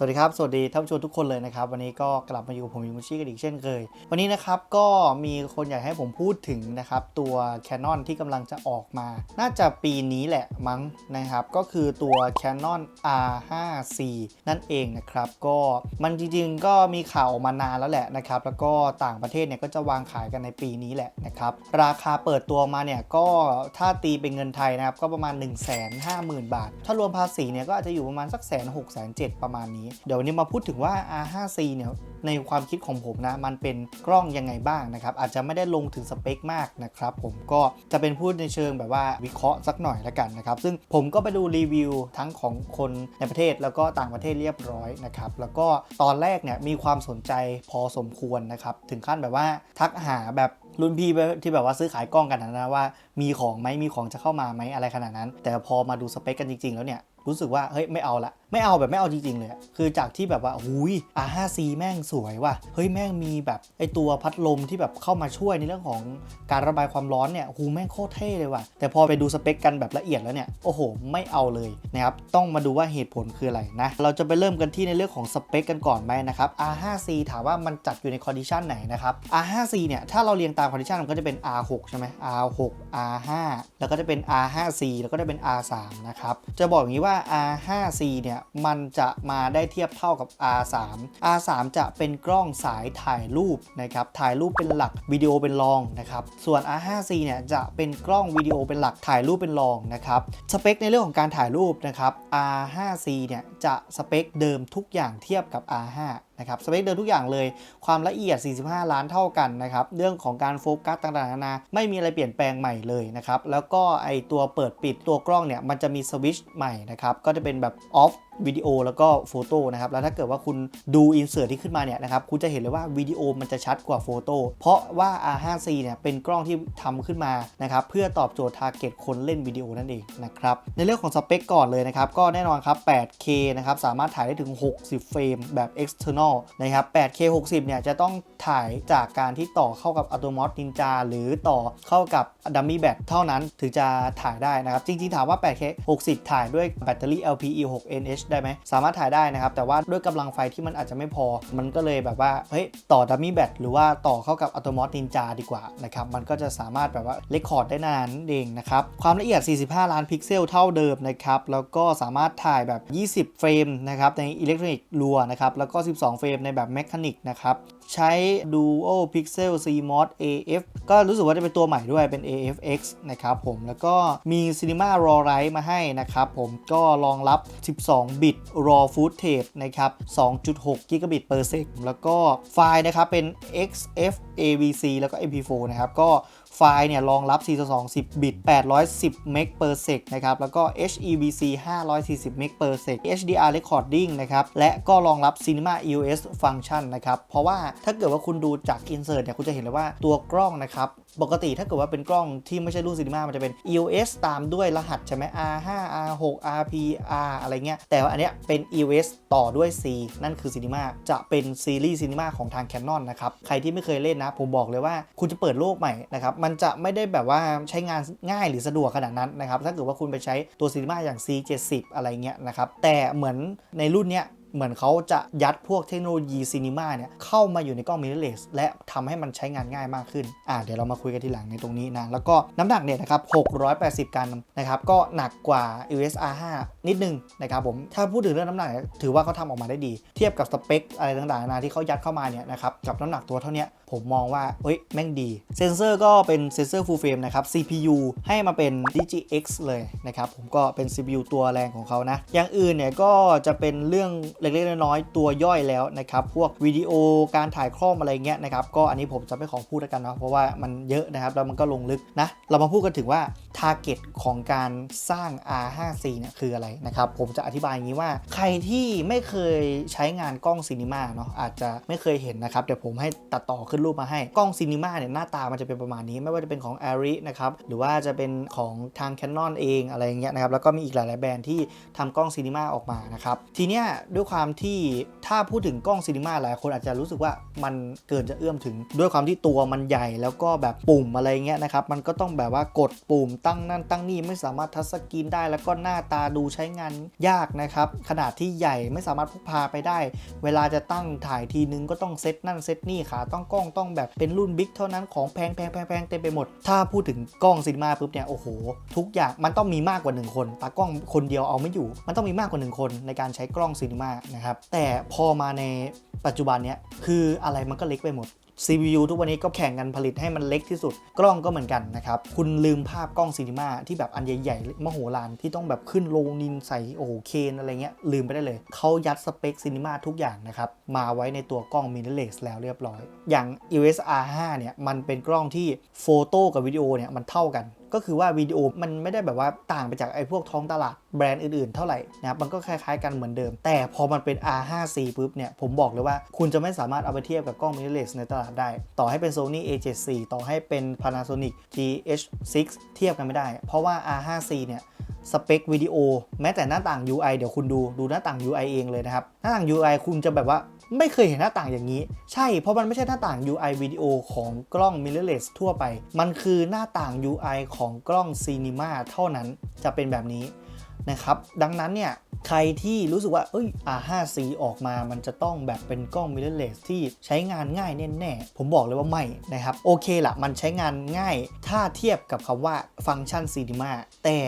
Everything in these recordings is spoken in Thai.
สวัสดีครับ สวัสดีท่านผู้ชมทุกคนเลยนะครับ วันนี้ก็กลับมาอยู่กับผมยูมุชิกันอีกเช่นเคย วันนี้นะครับก็มีคนอยากให้ผมพูดถึงนะครับ ตัว Canon ที่กำลังจะออกมา น่าจะปีนี้แหละมั้งนะครับ ก็คือตัว Canon R5C นั่นเองนะครับ ก็มันจริงๆก็มีข่าวออกมานานแล้วแหละนะครับ แล้วก็ต่างประเทศเนี่ยก็จะวางขายกันในปีนี้แหละนะครับ ราคาเปิดตัวมาเนี่ยก็ถ้าตีเป็นเงินไทยนะครับก็ประมาณ 1 5 0 0 0 0 บาท ถ้ารวมภาษีเนี่ยก็อาจจะอยู่ประมาณสักแสนหกแสนเจ็ดประมาณนี้เดี๋ยววันนี้มาพูดถึงว่า R5C เนี่ยในความคิดของผมนะ มันเป็นกล้องยังไงบ้างนะครับ อาจจะไม่ได้ลงถึงสเปคมากนะครับ ผมก็จะเป็นพูดในเชิงแบบว่าวิเคราะห์สักหน่อยละกันนะครับ ซึ่งผมก็ไปดูรีวิวทั้งของคนในประเทศแล้วก็ต่างประเทศเรียบร้อยนะครับ แล้วก็ตอนแรกเนี่ยมีความสนใจพอสมควรนะครับ ถึงขั้นแบบว่าทักหาแบบรุ่นพี่ที่แบบว่าซื้อขายกล้องกันนะว่า มีของไหมมีของจะเข้ามาไหมอะไรขนาดนั้น แต่พอมาดูสเปคกันจริง ๆ แล้วเนี่ยรู้สึกว่าเฮ้ยไม่เอาละไม่เอาแบบไม่เอาจริงๆเลยคือจากที่แบบว่าหุย R5C แม่งสวยว่ะ เฮ้ยแม่งมีแบบไอตัวพัดลมที่แบบเข้ามาช่วยในเรื่องของการระบายความร้อนเนี่ยหูแม่งโคตรเท่เลยว่ะ แต่พอไปดูสเปคกันแบบละเอียดแล้วเนี่ย โอ้โห ไม่เอาเลยนะครับ ต้องมาดูว่าเหตุผลคืออะไรนะ เราจะไปเริ่มกันที่ในเรื่องของสเปคกันก่อนไหมนะครับ R5C ถามว่ามันจัดอยู่ในคอนดิชันไหนนะครับ R5C เนี่ย ถ้าเราเรียงตามคอนดิชันมันก็จะเป็น R6 ใช่ไหม R6 R5 แล้วก็จะเป็น R5C แล้วก็จะเป็น R3 นะครับ จะบอกอย่างนี้ว่า R5C เนี่ยมันจะมาได้เทียบเท่ากับ R3 R3 จะเป็นกล้องสายถ่ายรูปนะครับถ่ายรูปเป็นหลักวิดีโอเป็นรองนะครับส่วน R5C เนี่ยจะเป็นกล้องวิดีโอเป็นหลักถ่ายรูปเป็นรองนะครับสเปคในเรื่องของการถ่ายรูปนะครับ R5C เนี่ยจะสเปคเดิมทุกอย่างเทียบกับ R5 นะครับสเปคเดิมทุกอย่างเลย ความละเอียด 45 ล้านเท่ากันนะครับ เรื่องของการโฟกัสต่างๆนานาไม่มีอะไรเปลี่ยนแปลงใหม่เลยนะครับ แล้วก็ไอตัวเปิดปิดตัวกล้องเนี่ย มันจะมีสวิตช์ใหม่นะครับ ก็จะเป็นแบบออฟวิดีโอแล้วก็โฟโต้นะครับ แล้วถ้าเกิดว่าคุณดูอินเสิร์ตที่ขึ้นมาเนี่ยนะครับ คุณจะเห็นเลยว่าวิดีโอมันจะชัดกว่าโฟโต้ เพราะว่า R5C เนี่ยเป็นกล้องที่ทำขึ้นมานะครับ เพื่อตอบโจทย์ทาร์เก็ตคนเล่นวิดีโอนั่นเองนะครับ ในเรื่องของสเปคก่อนเลยนะครับ ก็แน่นอนครับ 8K นะครับ สามารถถ่ายได้ถึง 60 เฟรมแบบ external นะครับ 8K 60 เนี่ยจะต้องถ่ายจากการที่ต่อเข้ากับ Atomos Ninja หรือต่อเข้ากับ Dummy Bat เท่านั้นถึงจะถ่ายได้นะครับ จริงๆ ถามว่า 8K 60 ถ่ายด้วยแบตเตอรี่ LPE 6 NH ได้ไหม สามารถถ่ายได้นะครับ แต่ว่าด้วยกำลังไฟที่มันอาจจะไม่พอ มันก็เลยแบบว่า เฮ้ย ต่อ Dummy Bat หรือว่าต่อเข้ากับ Atomos Ninja ดีกว่านะครับ มันก็จะสามารถแบบว่าเลคคอร์ดได้นานเองนะครับ ความละเอียด 45 ล้านพิกเซลเท่าเดิมนะครับ แล้วก็สามารถถ่ายแบบ 20 เฟรมนะครับในอิเล็กทรอนิกส์รัวนะครับ แล้วก็ 12 เฟรมในแบบแมคานิกนะครับ ใช้ Dual Pixel CMOS AF ก็รู้สึกว่าจะเป็นตัวใหม่ด้วยเป็น AFX นะครับผมแล้วก็มี Cinema RAW Write มาให้นะครับผมก็รองรับ 12 บิต RAW Footage นะครับ2.6 g g a b i t per sec แล้วก็ไฟล์นะครับเป็น XF AVC แล้วก็ MP4 นะครับก็ ไฟล์เนี่ยรองรับ 4 2 10 บิต 810 เมก per sec นะครับ แล้วก็ HEVC 540 เมก per sec HDR recording นะครับ และก็รองรับ Cinema EOS function นะครับ เพราะว่าถ้าเกิดว่าคุณดูจาก insert เนี่ย คุณจะเห็นเลยว่าตัวกล้องนะครับ ปกติถ้าเกิดว่าเป็นกล้องที่ไม่ใช่รุ่น Cinema มันจะเป็น EOS ตามด้วยรหัสใช่ไหม R5 R6 RP R อะไรเงี้ย แต่ว่าอันเนี้ยเป็น EOS ต่อด้วย C นั่นคือ Cinema จะเป็นซีรีส์ Cinema ของทาง Canon นะครับ ใครที่ไม่เคยเล่นนะ ผมบอกเลยว่าคุณจะเปิดโลกใหม่นะครับมันจะไม่ได้แบบว่าใช้งานง่ายหรือสะดวกขนาดนั้นนะครับ ถ้าเกิดว่าคุณไปใช้ตัวซีนีมาอย่าง C70 อะไรเงี้ยนะครับ แต่เหมือนในรุ่นเนี้ย เหมือนเขาจะยัดพวกเทคโนโลยีซีนีมาเนี่ยเข้ามาอยู่ในกล้องมิเรอร์เลสและทำให้มันใช้งานง่ายมากขึ้น อ่าเดี๋ยวเรามาคุยกันทีหลังในตรงนี้นะ แล้วก็น้ำหนักเนี่ยนะครับ 680 กรัมนะครับ ก็หนักกว่า USR 5นิดนึงนะครับผม ถ้าพูดถึงเรื่องน้ำหนักเนี่ยถือว่าเขาทำออกมาได้ดี เทียบกับสเปคอะไรต่างๆนานาที่เขายัดเข้ามาเนี่ยนะครับ กับน้ำหนักตัวเท่านี้ผมมองว่า เฮ้ย แม่งดี เซนเซอร์ก็เป็นเซนเซอร์ full frame นะครับ CPU ให้มาเป็น DGX เลยนะครับ ผมก็เป็น CPU ตัวแรงของเขานะ อย่างอื่นเนี่ยก็จะเป็นเรื่องเล็กๆน้อยๆตัวย่อยแล้วนะครับพวกวิดีโอการถ่ายคล่อมอะไรเงี้ยนะครับก็อันนี้ผมจะไม่ขอพูดแล้วกันเนาะเพราะว่ามันเยอะนะครับแล้วมันก็ลงลึกนะเรามาพูดกันถึงว่า target ของการสร้าง R5C เนี่ยคืออะไรนะครับผมจะอธิบายอย่างนี้ว่า ใครที่ไม่เคยใช้งานกล้องซีนีมาเนาะอาจจะไม่เคยเห็นนะครับเดี๋ยวผมให้ตัดต่อขึ้นรูปมาให้กล้องซีนีมาเนี่ยหน้าตามันจะเป็นประมาณนี้ไม่ว่าจะเป็นของ a r i นะครับหรือว่าจะเป็นของทาง Canon เองอะไรเงี้ยนะครับแล้วก็มีอีกหลายๆแบรนด์ที่ทำกล้องซีนีมาออกมานะครับทีเนี้ยด้วยความที่ถ้าพูดถึงกล้องซีนีมาหลายคนอาจจะรู้สึกว่ามันเกินจะเอื้อมถึง ด้วยความที่ตัวมันใหญ่แล้วก็แบบปุ่มอะไรเงี้ยนะครับ มันก็ต้องแบบว่ากดปุ่มตั้งนั่นตั้งนี่ไม่สามารถทัชสกรีนได้ แล้วก็หน้าตาดูใช้งานยากนะครับ ขนาดที่ใหญ่ไม่สามารถพกพาไปได้ เวลาจะตั้งถ่ายทีนึงก็ต้องเซตนั่นเซตนี่ขาต้องกล้องต้องแบบเป็นรุ่นบิ๊กเท่านั้นของแพงแพงแพงแพงเต็มไปหมด ถ้าพูดถึงกล้องซีนีมาปุ๊บเนี่ยโอ้โห ทุกอย่างมันต้องมีมากกว่า 1 คนตากล้องคนเดียวเอาไม่อยู่ มันต้องมีมากกว่า 1 คนในการใช้กล้องซีนีมานะครับ แต่พอมาในปัจจุบันเนี้ยคืออะไรมันก็เล็กไปหมด CPU ทุกวันนี้ก็แข่งกันผลิตให้มันเล็กที่สุด กล้องก็เหมือนกันนะครับ คุณลืมภาพกล้องซีนีมาที่แบบอันใหญ่ๆ มโหฬารที่ต้องแบบขึ้นโลนินใส่โอ้โหเคนอะไรเงี้ย ลืมไปได้เลย เขายัดสเปคซีนีมาทุกอย่างนะครับ มาไว้ในตัวกล้องมิเรเลสแล้วเรียบร้อย อย่าง EOS R5 เนี่ย มันเป็นกล้องที่โฟโต้กับวิดีโอเนี่ยมันเท่ากันก็คือว่าวิดีโอมันไม่ได้แบบว่าต่างไปจากไอ้พวกท้องตลาดแบรนด์อื่นๆ เท่าไหร่นะครับมันก็คล้ายๆกันเหมือนเดิม แต่พอมันเป็น R5C ปุ๊บเนี่ยผมบอกเลยว่าคุณจะไม่สามารถเอาไปเทียบกับกล้อง mirrorless ในตลาดได้ ต่อให้เป็น Sony A74 ต่อให้เป็น Panasonic GH6 เทียบกันไม่ได้ เพราะว่า R5C เนี่ยสเปควิดีโอแม้แต่หน้าต่าง UI เดี๋ยวคุณดูดูหน้าต่าง UI เองเลยนะครับ หน้าต่าง UI คุณจะแบบว่า ไม่เคยเห็นหน้าต่างอย่างนี้ ใช่เพราะมันไม่ใช่หน้าต่าง UI วิดีโอของกล้อง mirrorless ทั่วไป มันคือหน้าต่าง UI ของกล้อง Cinema เท่านั้นจะเป็นแบบนี้ นะครับ ดังนั้นเนี่ยใครที่รู้สึกว่าเอ้ย R5C ออกมามันจะต้องแบบเป็นกล้อง mirrorless ที่ใช้งานง่ายแน่ๆ ผมบอกเลยว่าไม่นะครับ โอเคละมันใช้งานง่าย ถ้าเทียบกับคำว่าฟังก์ชัน Cinema แต่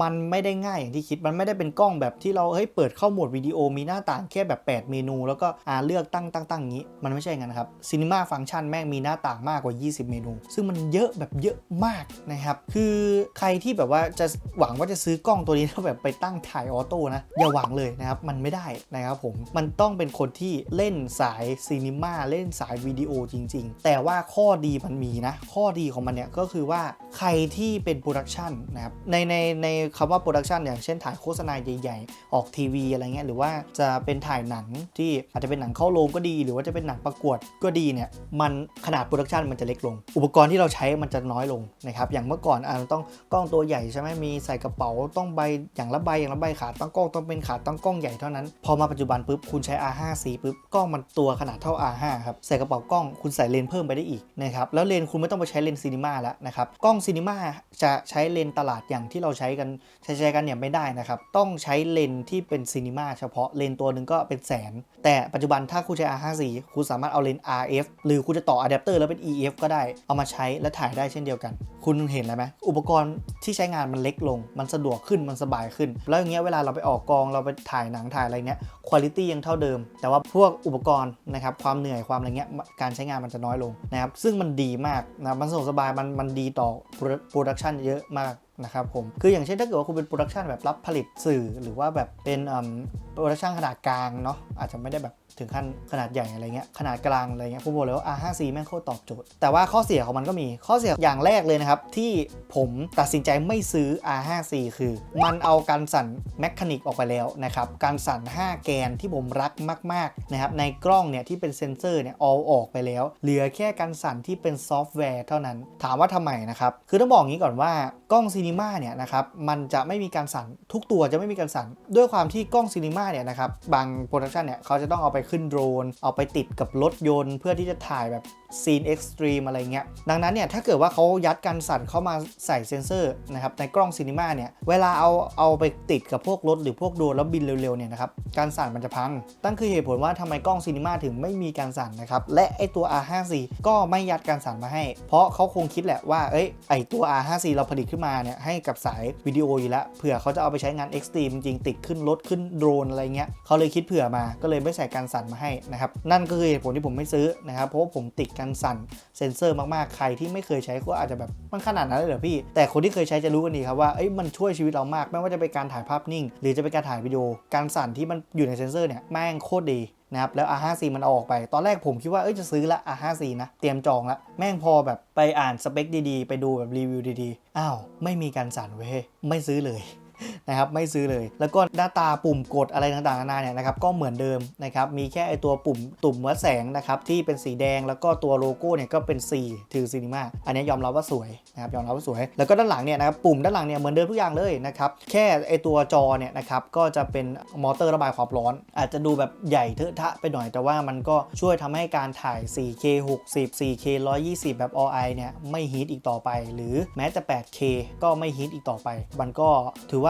มันไม่ได้ง่ายอย่างที่คิด มันไม่ได้เป็นกล้องแบบที่เราเฮ้ยเปิดเข้าโหมดวิดีโอมีหน้าต่างแค่แบบ 8 เมนู แล้วก็อ่าเลือกตั้งตั้งตั้งงนี้ มันไม่ใช่อย่างนั้นครับ Cinema ฟังก์ชันแม่งมีหน้าต่างมากกว่า 20 เมนู ซึ่งมันเยอะแบบเยอะมากนะครับ คือใครที่แบบว่าจะหวังว่าจะซื้อกล้องตัวนี้แล้วแบบไปตั้งถ่ายออโต้นะอย่าหวังเลยนะครับมันไม่ได้นะครับผมมันต้องเป็นคนที่เล่นสายซีนิม่าเล่นสายวิดีโอจริง ๆ แต่ว่าข้อดีมันมีนะ ข้อดีของมันเนี่ยก็คือว่าใครที่เป็นโปรดักชันนะครับในในในคำว่าโปรดักชันอย่างเช่นถ่ายโฆษณาใหญ่ๆ ออกทีวีอะไรเงี้ยหรือว่าจะเป็นถ่ายหนังที่อาจจะเป็นหนังเข้าโรงก็ดี หรือว่าจะเป็นหนังประกวดก็ดีเนี่ยมันขนาดโปรดักชันมันจะเล็กลง อุปกรณ์ที่เราใช้มันจะน้อยลงนะครับอย่างเมื่อก่อนอ่าต้องกล้องตัวใหญ่ใช่ไหมมีใส่กระเป๋าต้องใบอย่างละใบอย่างละใบขาตั้งกล้องต้องเป็นขาตั้งกล้องใหญ่เท่านั้น พอมาปัจจุบันปุ๊บคุณใช้ R5C ปุ๊บกล้องมันตัวขนาดเท่า R5 ครับใส่กระเป๋ากล้องคุณใส่เลนเพิ่มไปได้อีกนะครับแล้วเลนคุณไม่ต้องไปใช้เลนซีนิมาแล้วนะครับกล้องซีนิมาจะใช้เลนตลาดอย่างที่เราใช้กันใช้ใช้กันเนี่ยไม่ได้นะครับต้องใช้เลนที่เป็นซีนิมาเฉพาะเลนตัวหนึ่งก็เป็นแสน แต่ปัจจุบันถ้าคุณใช้ R5C คุณสามารถเอาเลน RF หรือคุณจะต่ออะแดปเตอร์แล้วเป็น EF ก็ได้เอามาใช้และถ่ายได้เช่นเดียวกัน คุณเห็นแล้วไหมอุปกรณ์ที่ใช้งานมันเล็กลง มันสะดวกขึ้นมันสบายขึ้นแล้วอย่างเงี้ยเวลาเราไปออกกองเราไปถ่ายหนังถ่ายอะไรเนี้ยคุณภาพยังเท่าเดิม แต่ว่าพวกอุปกรณ์นะครับความเหนื่อยความอะไรเงี้ยการใช้งานมันจะน้อยลงนะครับซึ่งมันดีมากนะมันสะดวกสบายมันมันดีต่อโปรดักชันเยอะมากนะครับผม คืออย่างเช่นถ้าเกิดว่าคุณเป็นโปรดักชันแบบรับผลิตสื่อ หรือว่าแบบเป็นโปรดักชันขนาดกลางเนาะอาจจะไม่ได้แบบ ถึงขั้นขนาดใหญ่อะไรเงี้ยขนาดกลางอะไรเงี้ยผมบอกเลยว่า R5C แม่งโคตรตอบโจทย์ แต่ว่าข้อเสียของมันก็มีข้อเสียอย่างแรกเลยนะครับที่ผมตัดสินใจไม่ซื้อ R5C คือ มันเอาการสั่นแมคานิกออกไปแล้วนะครับการสั่น 5 แกนที่ผมรักมากๆนะครับในกล้องเนี่ยที่เป็นเซนเซอร์เนี่ยเอาออกไปแล้ว เหลือแค่การสั่นที่เป็นซอฟต์แวร์เท่านั้น ถามว่าทำไมนะครับคือต้องบอกงี้ก่อนว่ากล้องซีนีมาเนี่ยนะครับมันจะไม่มีการสั่นทุกตัวจะไม่มีการสั่นด้วยความที่กล้องซีนีมาเนี่ยนะครับบางโปรดักชันเนี่ยเขาจะต้องเอาไปขึ้นโดรน เอาไปติดกับรถยนต์ เพื่อที่จะถ่ายแบบ ซีนเอ็กซ์ตรีมอะไรเงี้ย ดังนั้นเนี่ยถ้าเกิดว่าเขายัดการสั่นเข้ามาใส่เซนเซอร์นะครับในกล้องซีนีมาเนี่ย เวลาเอาเอาไปติดกับพวกรถหรือพวกโดรนแล้วบินเร็วๆเนี่ยนะครับการสั่นมันจะพัง ตั้งคือเหตุผลว่าทำไมกล้องซีนีมาถึงไม่มีการสั่นนะครับ และไอตัว R5C ก็ไม่ยัดการสั่นมาให้ เพราะเขาคงคิดแหละว่าเอ้ยไอตัว R5C เราผลิตขึ้นมาเนี่ยให้กับสายวิดีโออยู่แล้วเผื่อเขาจะเอาไปใช้งานเอ็กซ์ตรีมจริงติดขึ้นรถขึ้นโดรนอะไรเงี้ยเขาเลยคิดเผื่อมาก็เลยไม่ใส่การสั่นมาให้นะครับนั่นก็คือเหตุผลที่ผมไม่ซื้อนะครับเพราะผมติดการสั่นเซนเซอร์มากๆ ใครที่ไม่เคยใช้ก็อาจจะแบบมันขนาดนั้นเลยเหรอพี่ แต่คนที่เคยใช้จะรู้กันดีครับว่าเอ้ยมันช่วยชีวิตเรามาก ไม่ว่าจะเป็นการถ่ายภาพนิ่ง หรือจะเป็นการถ่ายวิดีโอ การสั่นที่มันอยู่ในเซนเซอร์เนี่ยแม่งโคตรดีนะครับแล้ว R5C มันเอาออกไป ตอนแรกผมคิดว่าเอ้ยจะซื้อละ R5C นะ เตรียมจองละ แม่งพอแบบไปอ่านสเปคดีๆ ไปดูแบบรีวิวดีๆ อ้าว ไม่มีการสั่นเว้ย ไม่ซื้อเลย นะครับไม่ซื้อเลย แล้วก็หน้าตาปุ่มกดอะไรต่างๆนานาเนี่ยนะครับก็เหมือนเดิมนะครับมีแค่ไอตัวปุ่มตุ่มวัดแสงนะครับที่เป็นสีแดงแล้วก็ตัวโลโก้เนี่ยก็เป็น C ถือซีนีมาอันนี้ยอมรับว่าสวยนะครับยอมรับว่าสวย แล้วก็ด้านหลังเนี่ยนะครับปุ่มด้านหลังเนี่ยเหมือนเดิมทุกอย่างเลยนะครับแค่ไอตัวจอเนี่ยนะครับก็จะเป็นมอเตอร์ระบายความร้อน อาจจะดูแบบใหญ่เทอะทะไปหน่อยแต่ว่ามันก็ช่วยทำให้การถ่าย 4K 60 4K 120 แบบ All I เนี่ยไม่ฮีทอีกต่อไป หรือแม้แต่ 8K ก็ไม่ฮีทอีกต่อไป มันก็ถือว่า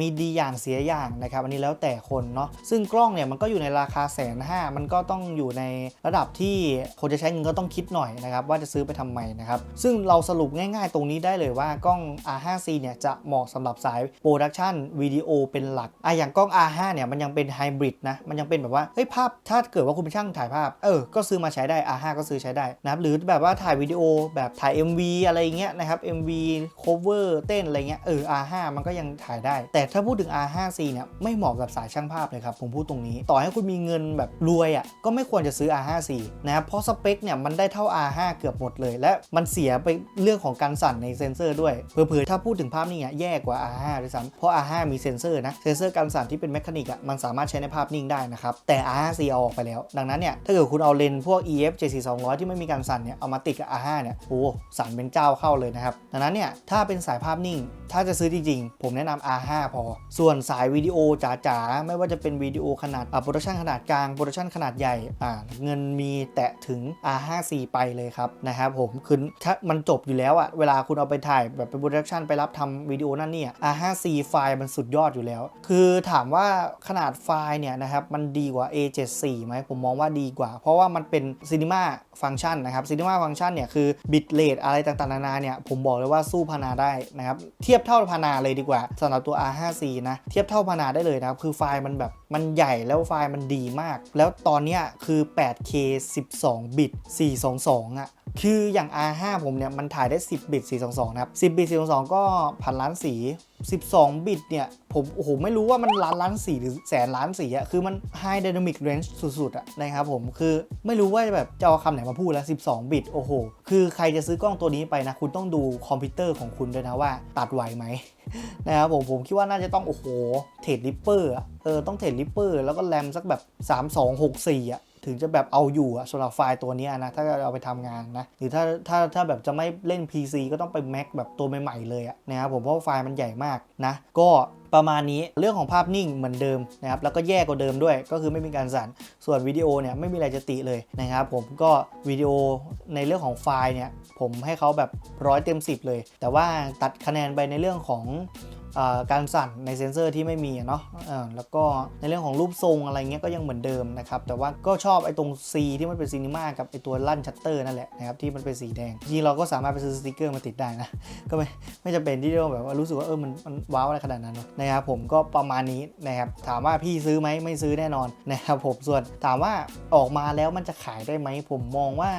มีดีอย่างเสียอย่างนะครับอันนี้แล้วแต่คนเนาะซึ่งกล้องเนี่ยมันก็อยู่ในราคาแสนห้ามันก็ต้องอยู่ในระดับที่คนจะใช้เงินก็ต้องคิดหน่อยนะครับว่าจะซื้อไปทำไมนะครับซึ่งเราสรุปง่ายๆ ตรงนี้ได้เลยว่ากล้อง R5C เนี่ยจะเหมาะสำหรับสายโปรดักชันวิดีโอเป็นหลักอะอย่างกล้อง R5 เนี่ยมันยังเป็นไฮบริดนะมันยังเป็นแบบว่าเฮ้ยภาพถ้าเกิดว่าคุณเป็นช่างถ่ายภาพเออก็ซื้อมาใช้ได้ R5 ก็ซื้อใช้ได้นะครับหรือแบบว่าถ่ายวิดีโอแบบถ่าย MV อะไรเงี้ยนะครับ MV cover เต้นอะไรเงี้ยเออ R5 มันก็ยังถ่ายได้ แต่ถ้าพูดถึง R5C เนี่ยไม่เหมาะกับสายช่างภาพเลยครับผมพูดตรงนี้ ต่อให้คุณมีเงินแบบรวยอะก็ไม่ควรจะซื้อ R5C นะครับเพราะสเปคเนี่ยมันได้เท่า R5 เกือบหมดเลย และมันเสียไปเรื่องของการสั่นในเซนเซอร์ด้วยเผื่อๆถ้าพูดถึงภาพนิ่งอะแย่กว่า R5 ด้วยซ้ำเพราะ R5 มีเซนเซอร์นะเซนเซอร์การสั่นที่เป็นแมคานิกอะมันสามารถใช้ในภาพนิ่งได้นะครับแต่ R5C เอาออกไปแล้ว ดังนั้นเนี่ยถ้าเกิดคุณเอาเลนส์พวก EF 74 200ที่ไม่มีการสั่นเนี่ยเอามาติดกับ R5 เนี่ยโอ้สั่นเป็นเจ้าเข้าเลยนะครับดังนั้นเนี่ยถ้าเป็นสายภาพนิ่ง ถ้าจะซื้อจริงๆผมแแนะนำ R5 พอ ส่วนสายวิดีโอจ๋าๆ ไม่ว่าจะเป็นวิดีโอขนาดอ่าโปรดักชันขนาดกลางโปรดักชันขนาดใหญ่อ่าเงินมีแตะถึง R5C ไปเลยครับนะครับผมคือถ้ามันจบอยู่แล้วอะเวลาคุณเอาไปถ่ายแบบเป็นโปรดักชันไปรับทำวิดีโอนั่นเนี่ย R5C ไฟล์มันสุดยอดอยู่แล้ว คือถามว่าขนาดไฟล์เนี่ยนะครับมันดีกว่า A74 ไหมผมมองว่าดีกว่า เพราะว่ามันเป็น Cinema Function นะครับ Cinema Function เนี่ยคือ bit rate อะไรต่างๆนานาเนี่ยผมบอกเลยว่าสู้พานาได้นะครับเทียบเท่าพานาเลยดีกว่าสำหรับตัว R5C นะ เทียบเท่าพนาได้เลยนะ คือไฟล์มันแบบมันใหญ่แล้วไฟล์มันดีมาก แล้วตอนเนี้ยคือ 8K 12 บิต 422อะ คืออย่าง R5 ผมเนี่ย มันถ่ายได้ 10 บิต 422 นะครับ 10 บิต 422 ก็พันล้านสี 12 บิตเนี่ย ผมโอ้โหไม่รู้ว่ามันล้านล้านสีหรือแสนล้านสีอะคือมัน High Dynamic Range สุดๆอะนะครับผมคือไม่รู้ว่าแบบจะเอาคำไหนมาพูดแล้ว 12 บิต โอ้โห คือใครจะซื้อกล้องตัวนี้ไปนะ คุณต้องดูคอมพิวเตอร์ของคุณด้วยนะว่าตัดไหวไหมนะครับผมผมคิดว่าน่าจะต้องโอ้โหเทรดริปเปอร์เออต้องเทรดริปเปอร์แล้วก็แรมสักแบบ 3264อะ ถึงจะแบบเอาอยู่อะสำหรับไฟล์ตัวนี้นะ ถ้าเอาไปทำงานนะ หรือถ้าถ้าถ้าแบบจะไม่เล่น PC ก็ต้องไป Mac แบบตัวใหม่ๆเลยอะนะครับผมเพราะไฟล์มันใหญ่มากนะ ก็ประมาณนี้เรื่องของภาพนิ่งเหมือนเดิมนะครับแล้วก็แย่กว่าเดิมด้วย ก็คือไม่มีการสั่นส่วนวิดีโอเนี่ยไม่มีอะไรจะติเลยนะครับผมก็วิดีโอในเรื่องของไฟล์เนี่ยผมให้เขาแบบร้อยเต็ม 10 เลย แต่ว่าตัดคะแนนไปในเรื่องของ การสั่นในเซนเซอร์ที่ไม่มีเนาะแล้วก็ในเรื่องของรูปทรงอะไรเงี้ยก็ยังเหมือนเดิมนะครับแต่ว่าก็ชอบไอ้ตรง C ที่มันเป็นซีนิมากับไอ้ตัวลั่นชัตเตอร์นั่นแหละนะครับที่มันเป็นสีแดงจริงเราก็สามารถไปซื้อสติกเกอร์มาติดได้นะก็ไม่ไม่จำเป็นที่จะแบบว่ารู้สึกว่าเออมันมันว้าวอะไรขนาดนั้นนะครับผมก็ประมาณนี้นะครับถามว่าพี่ซื้อไหมไม่ซื้อแน่นอนนะครับผมส่วนถามว่าออกมาแล้วมันจะขายได้ไหมผมมองว่า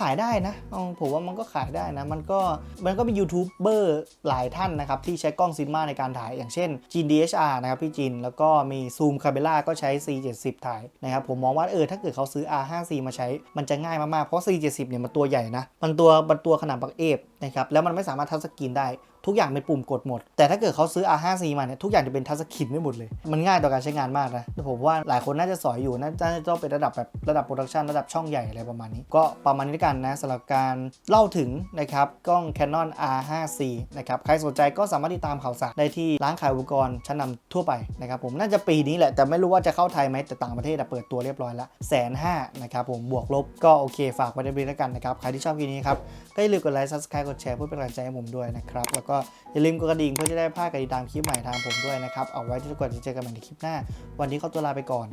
ขายได้นะผมว่ามันก็ขายได้นะมันก็มันก็มียูทูบเบอร์หลายท่านนะครับที่ใช้กล้องซินมาในการถ่ายอย่างเช่นจีน DHR นะครับพี่จิน แล้วก็มีซูมคาเบล่าก็ใช้ C70 ถ่ายนะครับผมมองว่าเออถ้าเกิดเขาซื้อ R5C มาใช้มันจะง่ายมากๆ เพราะ C70 เนี่ยมันตัวใหญ่นะ มันตัวมันตัวขนาดบักเอฟนะครับแล้วมันไม่สามารถทัชสกรีนได้ทุกอย่างเป็นปุ่มกดหมด แต่ถ้าเกิดเขาซื้อ R5C มาเนี่ย ทุกอย่างจะเป็นทัชสกรีนไม่หมดเลย มันง่ายต่อการใช้งานมากนะผมว่าหลายคนน่าจะสอยอยู่ น่าจะต้องเป็นระดับแบบระดับโปรดักชันระดับช่องใหญ่อะไรประมาณนี้ ก็ประมาณนี้กันนะสำหรับการเล่าถึงนะครับกล้อง Canon R5C นะครับใครสนใจก็สามารถติดตามข่าวสารได้ที่ร้านขายอุปกรณ์ชั้นนำทั่วไปนะครับผมน่าจะปีนี้แหละแต่ไม่รู้ว่าจะเข้าไทยไหมแต่ต่างประเทศเปิดตัวเรียบร้อยล้วแสนห้านะครับผมบวกลบก็โอเคฝากไว้ในบริแล้วกันนะครับใครที่ชอบคลิปนี้ครับก็อย่าลืมกดไลค์ subscribe กดแชร์เพื่อเป็นกำลังใจให้ผมด้วยนะครับแล้วก็อย่าลืมกดกระดิ่งเพื่อจะได้พลาดการติดตามคลิปใหม่ทางผมด้วยนะครับ เอาไว้ที่ทุกคนจะเจอกันใหม่ในคลิปหน้า วันนี้ขอตัวลาไปก่อน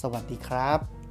สวัสดีครับ